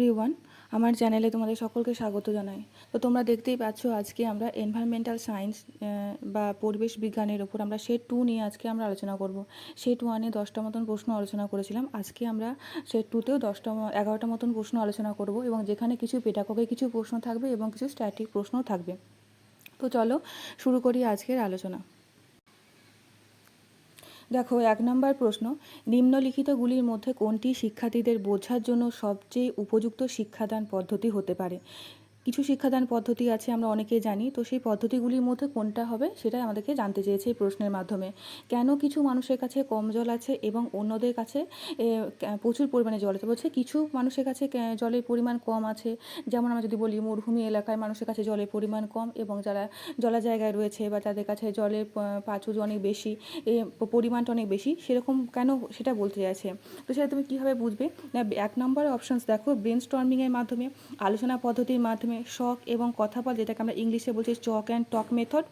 Everyone আমার চ্যানেলে তোমাদের সকলকে স্বাগত জানাই। তো তোমরা দেখতেই পাচ্ছ আজকে আমরা এনভায়রনমেন্টাল সায়েন্স বা পরিবেশ বিজ্ঞানের ওপর আমরা সেট টু নিয়ে আজকে আমরা আলোচনা করব। সেট ওয়ানে দশটা মতন প্রশ্ন আলোচনা করেছিলাম। আজকে আমরা সেট টুতেও দশটা এগারোটা মতন প্রশ্ন আলোচনা করব এবং যেখানে কিছু পেটাককে কিছু প্রশ্ন থাকবে এবং কিছু স্ট্যাটিক প্রশ্নও থাকবে। তো চলো শুরু করি আজকের আলোচনা। দেখো, এক নম্বর প্রশ্ন। নিম্নলিখিতগুলির মধ্যে কোনটি শিক্ষার্থীদের বোঝার জন্য সবচেয়ে উপযুক্ত শিক্ষাদান পদ্ধতি হতে পারে? কিছু শিক্ষাদান পদ্ধতি আছে, আমরা অনেকেই জানি। তো সেই পদ্ধতিগুলির মধ্যে কোনটা হবে সেটাই আমাদেরকে জানতে চেয়েছে এই প্রশ্নের মাধ্যমে। কেন কিছু মানুষের কাছে কম জল আছে এবং অন্যদের কাছে প্রচুর পরিমাণে জল আছে? বলছে কিছু মানুষের কাছে জলের পরিমাণ কম আছে। যেমন আমরা যদি বলি, মরুভূমি এলাকায় মানুষের কাছে জলের পরিমাণ কম এবং যারা জলা জায়গায় রয়েছে বা যাদের কাছে জলের, প- অনেক বেশি পরিমাণটা অনেক বেশি, সেরকম কেন সেটা বলতে চাইছে? তো সেটা তুমি কীভাবে বুঝবে? এক নম্বর অপশানস দেখো ব্রেন স্টর্মিংয়ের মাধ্যমে, আলোচনা পদ্ধতির মাধ্যমে শখ এবং কথা বল, যেটাকে আমরা ইংলিশে বলছি চক অ্যান্ড টক মেথড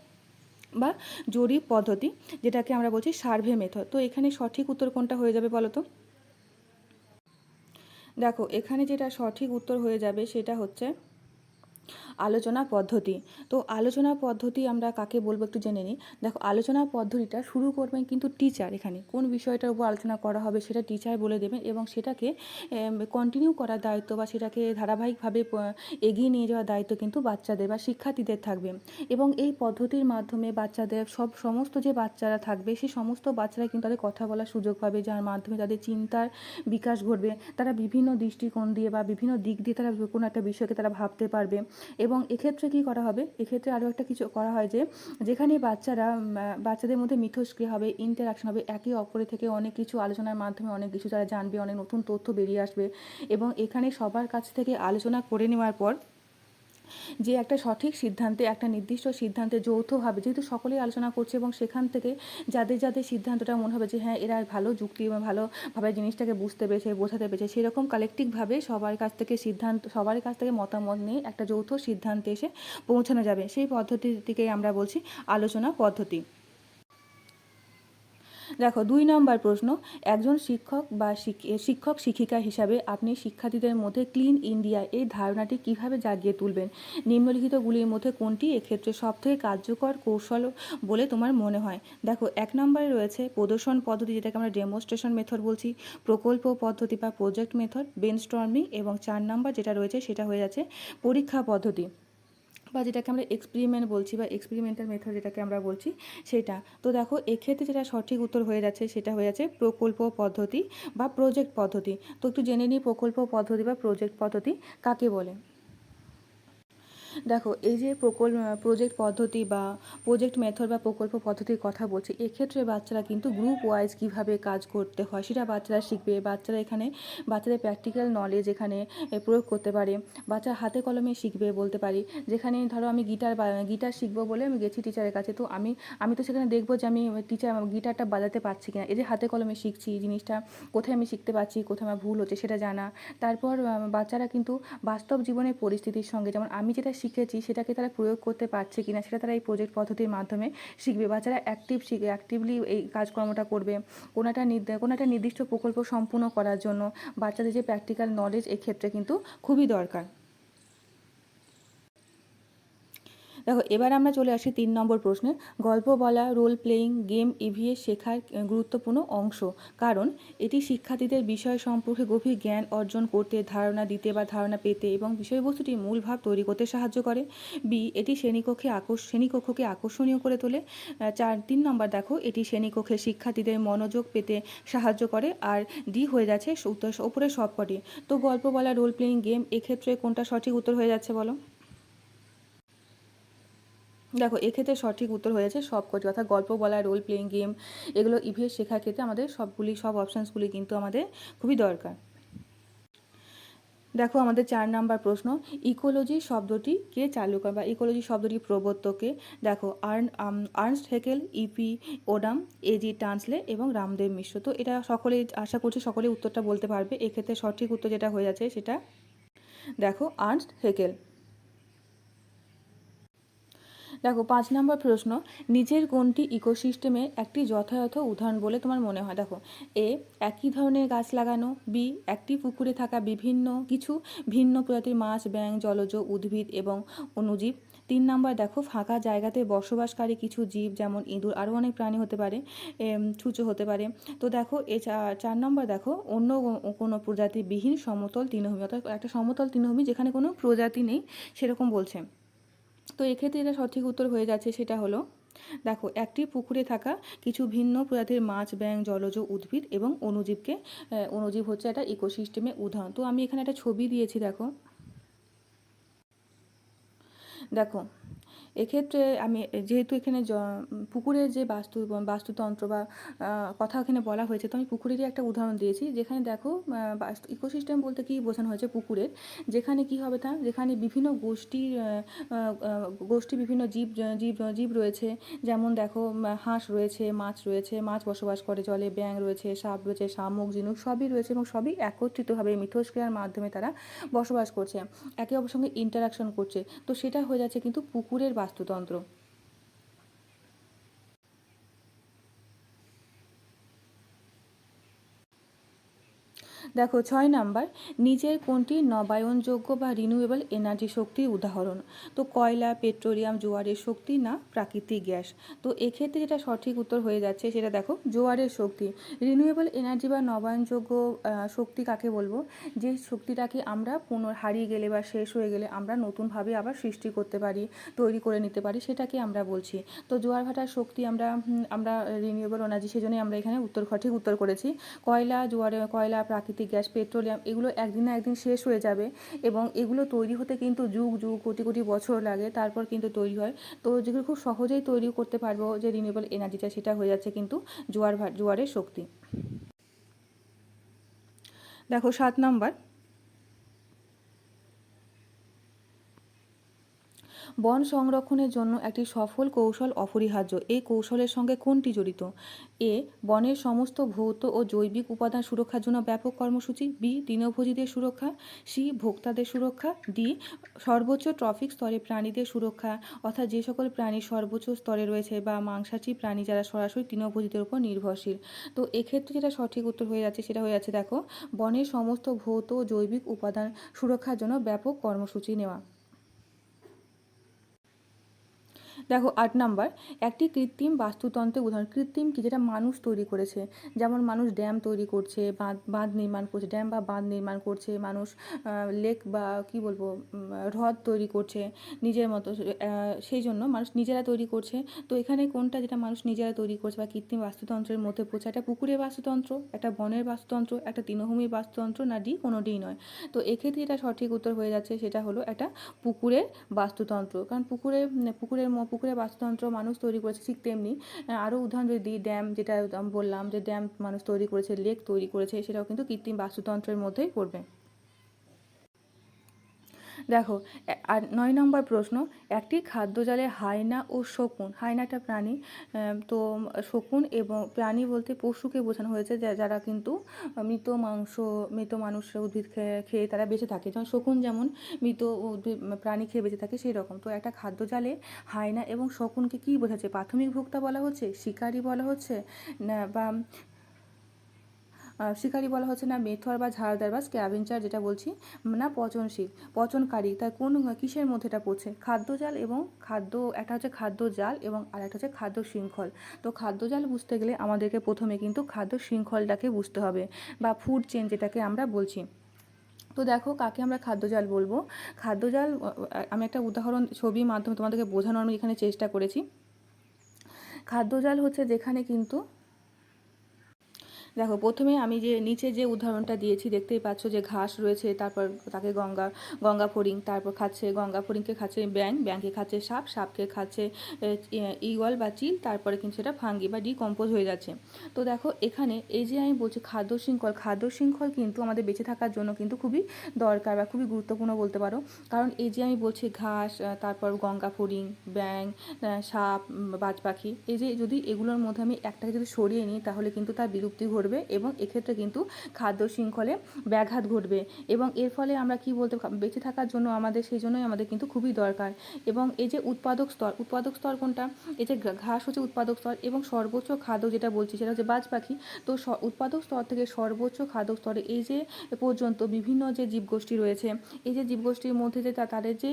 বা জরিপ পদ্ধতি, যেটাকে আমরা বলছি সার্ভে মেথড। তো এখানে সঠিক উত্তর কোনটা হয়ে যাবে বলো তো? দেখো, এখানে যেটা সঠিক উত্তর হয়ে যাবে সেটা হচ্ছে আলোচনা পদ্ধতি। তো আলোচনা পদ্ধতি আমরা কাকে বলব একটু জেনে নিই। দেখো, আলোচনা পদ্ধতিটা শুরু করবেন কিন্তু টিচার এখানে। কোন বিষয়টার উপর আলোচনা করা হবে সেটা টিচার বলে দেবেন এবং সেটাকে কন্টিনিউ করার দায়িত্ব বা সেটাকে ধারাবাহিকভাবে এগিয়ে নিয়ে যাওয়ার দায়িত্ব কিন্তু বাচ্চাদের বা শিক্ষার্থীদের থাকবে। এবং এই পদ্ধতির মাধ্যমে বাচ্চাদের সব সমস্ত যে বাচ্চারা থাকবে, সেই সমস্ত বাচ্চারা কিন্তু তাদের কথা বলার সুযোগ পাবে, যার মাধ্যমে তাদের চিন্তার বিকাশ ঘটবে। তারা বিভিন্ন দৃষ্টিকোণ দিয়ে বা বিভিন্ন দিক দিয়ে তারা কোনো একটা বিষয়কে তারা ভাবতে পারবে। এবং এক্ষেত্রে কি করা হবে? এক্ষেত্রে আরও একটা কিছু করা হয় যে, যেখানে বাচ্চারা বাচ্চাদের মধ্যে মিথস্ক্রিয়া হবে ইন্টারাকশন হবে, একে অপরের থেকে অনেক কিছু আলোচনার মাধ্যমে অনেক কিছু তারা জানবে, অনেক নতুন তথ্য বেরিয়ে আসবে এবং এখানে সবার কাছ থেকে আলোচনা করে নেওয়ার পর যে একটা সঠিক সিদ্ধান্তে, একটা নির্দিষ্ট সিদ্ধান্তে যৌথভাবে যেহেতু সকলেই আলোচনা করছে এবং সেখান থেকে যাদের যাদের সিদ্ধান্তটা মনে হবে যে হ্যাঁ এরা ভালো যুক্তি এবং ভালোভাবে জিনিসটাকে বুঝতে পেরেছে, বোঝাতে পেরেছে, সেরকম কালেকটিভভাবে সবার কাছ থেকে সিদ্ধান্ত, সবার কাছ থেকে মতামত নিয়ে একটা যৌথ সিদ্ধান্তে এসে পৌঁছানো যাবে। সেই পদ্ধতিটিকে আমরা বলছি আলোচনা পদ্ধতি। দেখো, দুই নম্বর প্রশ্ন, একজন শিক্ষক বা শিক- শিক্ষক শিক্ষিকা হিসাবে আপনি শিক্ষার্থীদের মধ্যে ক্লিন ইন্ডিয়া এই ধারণাটি কীভাবে জাগিয়ে তুলবেন? নিম্নলিখিতগুলির মধ্যে কোনটি এক্ষেত্রে সবথেকে কার্যকর কৌশল বলে তোমার মনে হয়? দেখো, এক নম্বরে রয়েছে প্রদর্শন পদ্ধতি, যেটাকে আমরা ডেমনস্ট্রেশন মেথড বলছি, প্রকল্প পদ্ধতি বা প্রজেক্ট মেথড ব্রেনস্টর্মিং এবং চার নম্বর যেটা রয়েছে সেটা হয়ে যাচ্ছে পরীক্ষা পদ্ধতি। বা যেটাকে আমরা এক্সপেরিমেন্ট বলছি বা এক্সপেরিমেন্টাল মেথড যেটাকে আমরা বলছি, সেটা। তো দেখো, এক্ষেত্রে যেটা সঠিক উত্তর হয়ে যাচ্ছে, সেটা হয়ে যাচ্ছে প্রকল্প পদ্ধতি বা প্রজেক্ট পদ্ধতি। তো একটু জেনে নিই প্রকল্প পদ্ধতি বা প্রজেক্ট পদ্ধতি কাকে বলে। দেখো, এই যে প্রকল্প প্রজেক্ট পদ্ধতি বা প্রজেক্ট মেথড বা প্রকল্প পদ্ধতির কথা বলছি, এক্ষেত্রে বাচ্চারা কিন্তু গ্রুপ ওয়াইজ কীভাবে কাজ করতে হয়, সেটা বাচ্চারা শিখবে। বাচ্চারা এখানে, বাচ্চাদের প্র্যাকটিক্যাল নলেজ এখানে প্রয়োগ করতে পারে। বাচ্চা হাতে কলমে শিখবে বলতে পারি। যেখানে ধরো আমি গিটার গিটার শিখব বলে আমি গেছি টিচারের কাছে, তো আমি আমি তো সেখানে দেখব যে আমি টিচার গিটারটা বাজাতে পারছি কিনা। এই যে হাতে কলমে শিখছি জিনিসটা কোথায় আমি শিখতে পারছি, কোথায় আমার ভুল হচ্ছে সেটা জানা। তারপর বাচ্চারা কিন্তু বাস্তব জীবনের পরিস্থিতির সঙ্গে, যেমন আমি যেটা শিখেছি, সেটাকে তারা প্রয়োগ করতে পারছে কিনা, সেটা তারা এই প্রজেক্ট পদ্ধতির মাধ্যমে শিখবে বাচ্চারা অ্যাক্টিভ শিখে অ্যাক্টিভলি এই কাজকর্মটা করবে কোনো একটা কোনো একটা নির্দিষ্ট প্রকল্প সম্পূর্ণ করার জন্য বাচ্চাদের যে প্র্যাকটিক্যাল নলেজ এক্ষেত্রে কিন্তু খুবই দরকার। দেখো, এবার আমরা চলে আসি তিন নম্বর প্রশ্নে গল্প বলা রোল প্লেয়িং গেম ইভিএস শেখার গুরুত্বপূর্ণ অংশ। কারণ, এটি শিক্ষার্থীদের বিষয় সম্পর্কে গভীর জ্ঞান অর্জন করতে, ধারণা দিতে বা ধারণা পেতে এবং বিষয়বস্তুটি মূল ভাব তৈরি করতে সাহায্য করে। বি এটি শ্রেণীকক্ষে আকর্ষ, শ্রেণীকক্ষকে আকর্ষণীয় করে তোলে। চার, তিন নম্বর দেখো, এটি শ্রেণীকক্ষে শিক্ষার্থীদের মনোযোগ পেতে সাহায্য করে। আর ডি হয়ে যাচ্ছে উত্তর- ওপরে সবকটি। তো গল্প বলা রোল প্লেয়িং গেম এক্ষেত্রে কোনটা সঠিক উত্তর হয়ে যাচ্ছে বলো? দেখো, এক্ষেত্রে সঠিক উত্তর হয়ে যাচ্ছে সব কটি অর্থাৎ গল্প বলা রোল প্লেয়িং গেম এগুলো ইভিএস শেখার ক্ষেত্রে আমাদের সবগুলি, সব অপশানসগুলি কিন্তু আমাদের খুবই দরকার। দেখো, আমাদের চার নাম্বার প্রশ্ন ইকোলজি শব্দটি কে চালু করে বা ইকোলজি শব্দটি প্রবর্তকে দেখো, Ern Ernst Haeckel EP Odum AG Tansley এবং রামদেব মিশ্র। তো এটা সকলেই আশা করছি সকলে উত্তরটা বলতে পারবে। এক্ষেত্রে সঠিক উত্তর যেটা হয়ে যাচ্ছে সেটা, দেখো, আর্নস্ট হেকেল। দেখো, পাঁচ নম্বর প্রশ্ন নিচের কোনটি ইকোসিস্টেমে একটি যথাযথ উদাহরণ বলে তোমার মনে হয়। দেখো, এ, একই ধরনের গাছ লাগানো, বি, একটি পুকুরে থাকা বিভিন্ন কিছু, ভিন্ন প্রজাতির মাছ, ব্যাঙ, জলজ, উদ্ভিদ এবং অণুজীব। তিন নম্বর, দেখো, ফাঁকা জায়গাতে বসবাসকারী কিছু জীব, যেমন ইঁদুর, আরও অনেক প্রাণী হতে পারে ছুঁচো হতে পারে। তো দেখো, এ চার নম্বর, দেখো, অন্য কোনো প্রজাতিবিহীন সমতল তৃণভূমি, অর্থাৎ একটা সমতল তৃণভূমি যেখানে কোনো প্রজাতি নেই, সেরকম বলছে। তো এক্ষেত্রে এটা সঠিক উত্তর হয়ে যাচ্ছে সেটা হলো, দেখো একটি পুকুরে থাকা কিছু ভিন্ন প্রজাতির মাছ, ব্যাঙ, জলজ উদ্ভিদ এবং অণুজীবকে অনুজীব হচ্ছে একটা ইকোসিস্টেমে উদাহরণ। তো আমি এখানে একটা ছবি দিয়েছি, দেখো। দেখো এক্ষেত্রে আমি যেহেতু এখানে জ- পুকুরের যে বাস্তু বাস্তুতন্ত্র বা কথা এখানে বলা হয়েছে তো আমি পুকুরেরই একটা উদাহরণ দিয়েছি। যেখানে দেখো বাস্তু ইকোসিস্টেম বলতে কি বোঝানো হয়েছে পুকুরের? যেখানে কি হবে তা যেখানে বিভিন্ন আহ, গোষ্ঠী বিভিন্ন জীব জীব জীব রয়েছে। যেমন দেখো হাঁস রয়েছে মাছ রয়েছে মাছ বসবাস করে জলে ব্যাঙ রয়েছে সাপ রয়েছে শামুক ঝিনুক সবই রয়েছে এবং সবই একত্রিতভাবে মিথস্ক্রিয়ার মাধ্যমে তারা বসবাস করছে। একে অপর সঙ্গে ইন্টারাকশন করছে। তো সেটা হয়ে যাচ্ছে কিন্তু পুকুরের বাস্তুতন্ত্র দেখো, ছয় নাম্বার নিচের কোনটি নবায়নযোগ্য বা রিনিউয়েবল এনার্জি শক্তির উদাহরণ? তো কয়লা, পেট্রোলিয়াম, জোয়ারের শক্তি না প্রাকৃতিক গ্যাস? তো এক্ষেত্রে যেটা সঠিক উত্তর হয়ে যাচ্ছে সেটা দেখো, জোয়ারের শক্তি। রিনিউয়েবল এনার্জি বা নবায়নযোগ্য শক্তি কাকে বলব? যে শক্তিটাকে আমরা পুনর হারিয়ে গেলে বা শেষ হয়ে গেলে আমরা নতুনভাবে আবার সৃষ্টি করতে পারি, তৈরি করে নিতে পারি সেটাকে আমরা বলছি। তো জোয়ার ভাটার শক্তি আমরা আমরা রিনিউয়েবল এনার্জি সেজন্যই আমরা এখানে উত্তর, সঠিক উত্তর করেছি। কয়লা, জোয়ারে, কয়লা, প্রাকৃতিক গ্যাস, পেট্রোলিয়াম এগুলো একদিন না একদিন শেষ হয়ে যাবে এবং এগুলো তৈরি হতে কিন্তু যুগ যুগ, কোটি কোটি বছর লাগে, তারপর কিন্তু তৈরি হয়। তো যেগুলো খুব সহজেই তৈরি করতে পারব যে রিনিউয়েবল এনার্জিটা সেটা হয়ে যাচ্ছে কিন্তু জোয়ার জোয়ারের শক্তি। দেখো, সাত নাম্বার বন সংরক্ষণের জন্য একটি সফল কৌশল অপরিহার্য। এই কৌশলের সঙ্গে কোনটি জড়িত? এ. বনের সমস্ত ভৌত ও জৈবিক উপাদান সুরক্ষার জন্য ব্যাপক কর্মসূচি। বি. তৃণভোজীদের সুরক্ষা। সি. ভোক্তাদের সুরক্ষা। ডি. সর্বোচ্চ ট্রফিক স্তরে প্রাণীদের সুরক্ষা। অর্থাৎ যে সকল প্রাণী সর্বোচ্চ স্তরে রয়েছে বা মাংসাশী প্রাণী যারা সরাসরি তৃণভোজীদের উপর নির্ভরশীল। তো এক্ষেত্রে যেটা সঠিক উত্তর হয়ে যাচ্ছে সেটা হয়ে যাচ্ছে, দেখো, বনের সমস্ত ভৌত ও জৈবিক উপাদান সুরক্ষার জন্য ব্যাপক কর্মসূচি নেওয়া। দেখো আট নাম্বার, একটি কৃত্রিম বাস্তুতন্ত্রের উদাহরণ। কৃত্রিম কি? যেটা মানুষ তৈরি করেছে। যেমন মানুষ ড্যাম তৈরি করছে, বাঁধ বাঁধ নির্মাণ করছে, ড্যাম বা বাঁধ নির্মাণ করছে, মানুষ লেক বা কি বলব হ্রদ তৈরি করছে নিজের মতো সেই জন্য মানুষ নিজেরা তৈরি করছে। তো এখানে কোনটা যেটা মানুষ নিজেরা তৈরি করছে বা কৃত্রিম বাস্তুতন্ত্রের মধ্যে পড়ছে? একটা পুকুরের বাস্তুতন্ত্র, একটা বনের বাস্তুতন্ত্র, একটা তৃণভূমির বাস্তুতন্ত্র না ডি কোনোটিই নয়। তো এক্ষেত্রে যেটা সঠিক উত্তর হয়ে যাচ্ছে সেটা হলো একটা পুকুরের বাস্তুতন্ত্র। কারণ পুকুরে, পুকুরের পুকুরের বাস্তুতন্ত্র মানুষ তৈরি করেছে ঠিক তেমনি আরও উদাহরণ যদি দিই ড্যাম যেটা বললাম যে ড্যাম মানুষ তৈরি করেছে লেক তৈরি করেছে, সেটাও কিন্তু কৃত্রিম বাস্তুতন্ত্রের মধ্যেই পড়বে। দেখো আর নয় নম্বর প্রশ্ন, একটি খাদ্যজালে হায়না ও শকুন হায়না একটা প্রাণী তো শকুন এবং প্রাণী বলতে পশুকে বোঝানো হয়েছে যারা কিন্তু মৃত মাংস, মৃত মানুষ উদ্ভিদ খেয়ে তারা বেঁচে থাকে। যেমন শকুন যেমন মৃত উদ্ভিদ প্রাণী খেয়ে বেঁচে থাকে সেই রকম তো একটা খাদ্যজালে হায়না এবং শকুনকে কী বোঝাচ্ছে? প্রাথমিক ভোক্তা বলা হচ্ছে, শিকারী বলা হচ্ছে বা শিকারী বলা হচ্ছে না, মেথর বা ঝাড়দার বা স্ক্যাভেঞ্চার যেটা বলছি, না, পচনশীল, পচনকারী তার কোন কিসের মধ্যে এটা পড়ছে? খাদ্যজাল এবং খাদ্য, একটা হচ্ছে খাদ্য জাল এবং আর একটা হচ্ছে খাদ্য শৃঙ্খল। তো খাদ্যজাল বুঝতে গেলে আমাদেরকে প্রথমে কিন্তু খাদ্য শৃঙ্খলটাকে বুঝতে হবে বা ফুড চেন যেটাকে আমরা বলছি। তো দেখো কাকে আমরা খাদ্যজাল বলব? খাদ্যজাল আমি একটা উদাহরণ, ছবির মাধ্যমে তোমাদেরকে বোঝানোর আমি এখানে চেষ্টা করেছি। খাদ্যজাল হচ্ছে যেখানে কিন্তু দেখো, প্রথমে আমি যে নিচে যে উদাহরণটা দিয়েছি, দেখতেই পাচ্ছ যে ঘাস রয়েছে, তারপর তাকে গঙ্গা গঙ্গা ফড়িং, তারপর খাচ্ছে, গঙ্গা ফড়িংকে খাচ্ছে ব্যাং ব্যাংকে খাচ্ছে সাপ, সাপকে খাচ্ছে ইগল বা চিল, তারপরে কিন্তু সেটা ফাঙ্গি বা ডিকম্পোজ হয়ে যাচ্ছে। তো দেখো, এখানে এই যে আমি বলছি খাদ্য শৃঙ্খল খাদ্য শৃঙ্খল কিন্তু আমাদের বেঁচে থাকার জন্য কিন্তু খুবই দরকার বা খুবই গুরুত্বপূর্ণ বলতে পারো। কারণ এই যে আমি বলছি ঘাস তারপর গঙ্গা ফড়িং ব্যাং সাপ বাজ পাখি, এই যে যদি এগুলোর মধ্যে আমি একটাকে যদি সরিয়ে নিই, তাহলে কিন্তু তার বিলুপ্তি ঘটবে। করবে এবং এক্ষেত্রে কিন্তু খাদ্য শৃঙ্খলে ব্যাঘাত ঘটবে। এবং এর ফলে আমরা কি বলতে বেঁচে থাকার জন্য আমাদের, সেই জন্যই আমাদের কিন্তু খুবই দরকার। এবং এই যে উৎপাদক স্তর উৎপাদক স্তর কোনটা? এই যে ঘাস হচ্ছে উৎপাদক স্তর এবং সর্বোচ্চ খাদ্য যেটা বলছি সেটা হচ্ছে বাজ পাখি। তো উৎপাদক স্তর থেকে সর্বোচ্চ খাদ্য স্তরে এই যে পর্যন্ত বিভিন্ন যে জীবগোষ্ঠী রয়েছে, এই যে জীবগোষ্ঠীর মধ্যে যে তাদের যে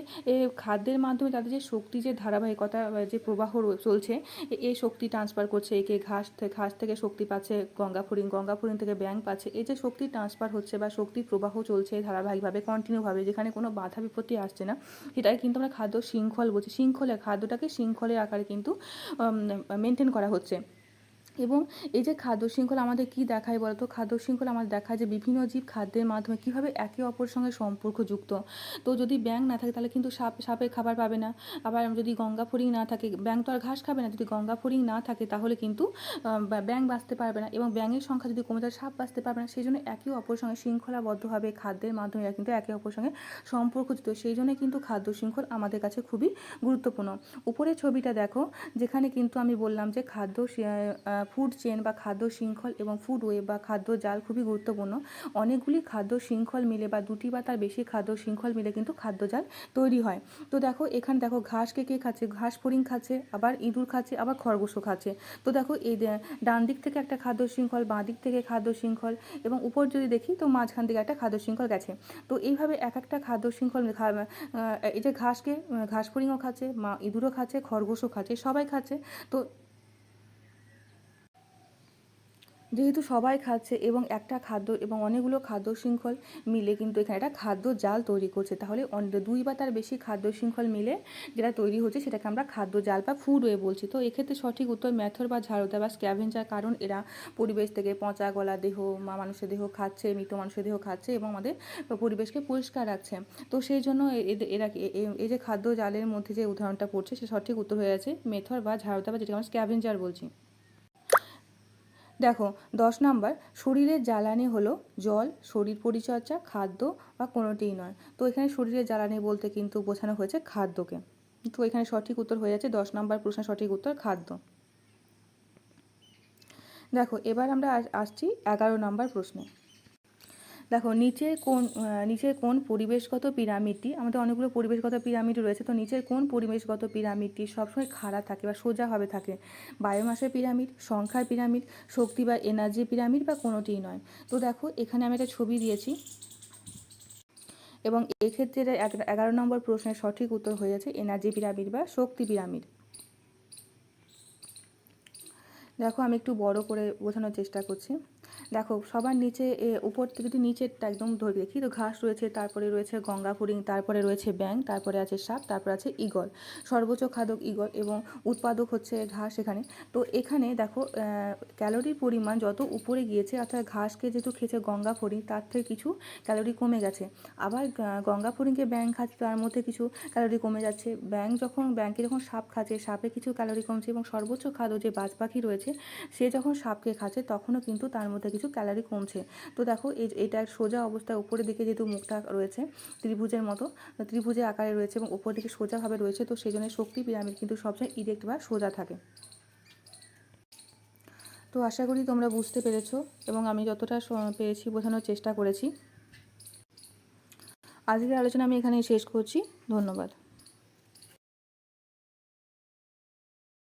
খাদ্যের মাধ্যমে তাদের যে শক্তি যে ধারাবাহিকতা যে প্রবাহ চলছে এই শক্তি ট্রান্সফার করছে, একে ঘাস ঘাস থেকে শক্তি পাচ্ছে গঙ্গা ফরিং গঙ্গা ফরিং থেকে ব্যাঙ্ক পাচ্ছে। এই যে শক্তি ট্রান্সফার হচ্ছে বা শক্তি প্রবাহ চলছে ধারাবাহিকভাবে কন্টিনিউভাবে যেখানে কোনো বাধা বিপত্তি আসছে না সেটাই কিন্তু আমরা খাদ্য শৃঙ্খল বলছি। শৃঙ্খলে, খাদ্যটাকে শৃঙ্খলের আকারে কিন্তু মেনটেন করা হচ্ছে। এবং এই যে খাদ্য শৃঙ্খলা আমাদের কি দেখায় বলতো? খাদ্য শৃঙ্খলা আমাদের দেখায় যে বিভিন্ন জীব খাদ্যের মাধ্যমে কীভাবে একে অপরের সঙ্গে সম্পর্কযুক্ত। তো যদি ব্যাঙ না থাকে তাহলে কিন্তু সাপ, সাপের খাবার পাবে না। আবার যদি গঙ্গা ফড়িং না থাকে, ব্যাঙ তো আর ঘাস খাবে না। যদি গঙ্গা ফড়িং না থাকে তাহলে কিন্তু ব্যাঙ বাঁচতে পারবে না এবং ব্যাঙের সংখ্যা যদি কমে যায়, সাপ বাঁচতে পারবে না। সেই জন্য একে অপরের সঙ্গে শৃঙ্খলাবদ্ধভাবে খাদ্যের মাধ্যমে কিন্তু একে অপরের সঙ্গে সম্পর্কযুক্ত। সেই জন্য কিন্তু খাদ্য শৃঙ্খল আমাদের কাছে খুবই গুরুত্বপূর্ণ। উপরের ছবিটা দেখো, যেখানে কিন্তু আমি বললাম যে খাদ্য ফুড চেন বা খাদ্য শৃঙ্খল এবং ফুড ওয়ে বা খাদ্য জাল খুবই গুরুত্বপূর্ণ। অনেকগুলি খাদ্য শৃঙ্খল মিলে বা দুটি বা তার বেশি খাদ্য শৃঙ্খল মিলে কিন্তু খাদ্য জাল তৈরি হয়। তো দেখো, এখানে দেখো ঘাসকে কে খাচ্ছে? ঘাস ফড়িং খাচ্ছে, আবার ইঁদুর খাচ্ছে, আবার খরগোশও খাচ্ছে। তো দেখো, এই ডান দিক থেকে একটা খাদ্য শৃঙ্খল, বাঁ দিক থেকে খাদ্য শৃঙ্খল এবং উপর যদি দেখি, তো মাঝখান থেকে একটা খাদ্য শৃঙ্খল গেছে। তো এইভাবে এক একটা খাদ্য শৃঙ্খল এই যে ঘাসকে, ঘাস ফড়িংও খাচ্ছে, মা ইঁদুরও খাচ্ছে, খরগোশও খাচ্ছে, সবাই খাচ্ছে। তো যেহেতু সবাই খাচ্ছে এবং একটা খাদ্য এবং অনেকগুলো খাদ্য শৃঙ্খল মিলে কিন্তু এখানে একটা খাদ্য জাল তৈরি করছে। তাহলে দুই বা তার বেশি খাদ্য শৃঙ্খল মিলে যেটা তৈরি হচ্ছে সেটাকে আমরা খাদ্য জাল বা ফুড ওয়ে বলছি। তো এক্ষেত্রে সঠিক উত্তর ম্যাথর বা ঝাড়ুদা বা স্ক্যাভেঞ্জার কারণ এরা পরিবেশ থেকে পচা গলা দেহ, মা মানুষের দেহ খাচ্ছে, মৃত মানুষের দেহ খাচ্ছে এবং আমাদের পরিবেশকে পরিষ্কার রাখছে। তো সেই জন্য এরা এই যে খাদ্য জালের মধ্যে যে উদাহরণটা পড়ছে সে সঠিক উত্তর হয়ে আছে মেথর বা ঝাড়ুদা বা যেটাকে আমরা স্ক্যাভেঞ্জার বলছি। দেখো, দশ নাম্বার, শরীরের জ্বালানি হলো জল, শরীর পরিচর্যা, খাদ্য বা কোনোটিই নয়। তো এখানে শরীরের জ্বালানি বলতে কিন্তু বোঝানো হয়েছে খাদ্যকে। তো এখানে সঠিক উত্তর হয়ে যাচ্ছে, দশ নাম্বার প্রশ্নের সঠিক উত্তর খাদ্য। দেখো, এবার আমরা আসছি এগারো নাম্বার প্রশ্নে। দেখো নিচের কোন নিচের কোন পরিবেশগত পিরামিডটি, আমাদের অনেকগুলো পরিবেশগত পিরামিড রয়েছে, তো নিচের কোন পরিবেশগত পিরামিডটি সবসময় খাড়া থাকে বা সোজাভাবে থাকে? বায়োমাসের পিরামিড, সংখ্যার পিরামিড, শক্তি বা এনার্জি পিরামিড বা কোনোটিই নয়। তো দেখো, এখানে আমি একটা ছবি দিয়েছি। এবং এক্ষেত্রে এগারো নম্বর প্রশ্নের সঠিক উত্তর হয়ে যাচ্ছে এনার্জি পিরামিড বা শক্তি পিরামিড। দেখো, আমি একটু বড় করে বোঝানোর চেষ্টা করছি। দেখো, সবার নিচে উপর থেকে যদি নিচেরটা একদম ধরে দেখি, তো ঘাস রয়েছে, তারপরে রয়েছে গঙ্গা ফড়িং তারপরে রয়েছে ব্যাং তারপরে আছে সাপ, তারপরে আছে ঈগল। সর্বোচ্চ খাদক ঈগল এবং উৎপাদক হচ্ছে ঘাস এখানে। তো এখানে দেখো ক্যালোরির পরিমাণ যত উপরে গিয়েছে, অর্থাৎ ঘাসকে যেহেতু খেয়েছে গঙ্গা ফড়িং তার থেকে কিছু ক্যালোরি কমে গেছে। আবার গঙ্গা ফড়িংকে ব্যাং খাচ্ছে, তার মধ্যে কিছু ক্যালোরি কমে যাচ্ছে। ব্যাং যখন ব্যাংকে যখন সাপ খাচ্ছে, সাপে কিছু ক্যালোরি কমছে এবং সর্বোচ্চ খাদ্য যে বাজ পাখি রয়েছে, সে যখন সাপকে খাচ্ছে, তখনও কিন্তু তার মধ্যে কিছু ক্যালোরি কমছে, তো দেখো এই এটা সোজা অবস্থায় উপরের দিকে যেহেতু মুখটা রয়েছে ত্রিভুজের মতো ত্রিভুজের আকারে রয়েছে এবং উপর দিকে সোজাভাবে রয়েছে, তো সেই জন্য শক্তি পিরামিড কিন্তু সবসময় ইরেক্ট বা সোজা থাকে। তো আশা করি তোমরা বুঝতে পেরেছ এবং আমি যতটা পেরেছি বোঝানোর চেষ্টা করেছি। আজকের আলোচনা আমি এখানেই শেষ করছি, ধন্যবাদ।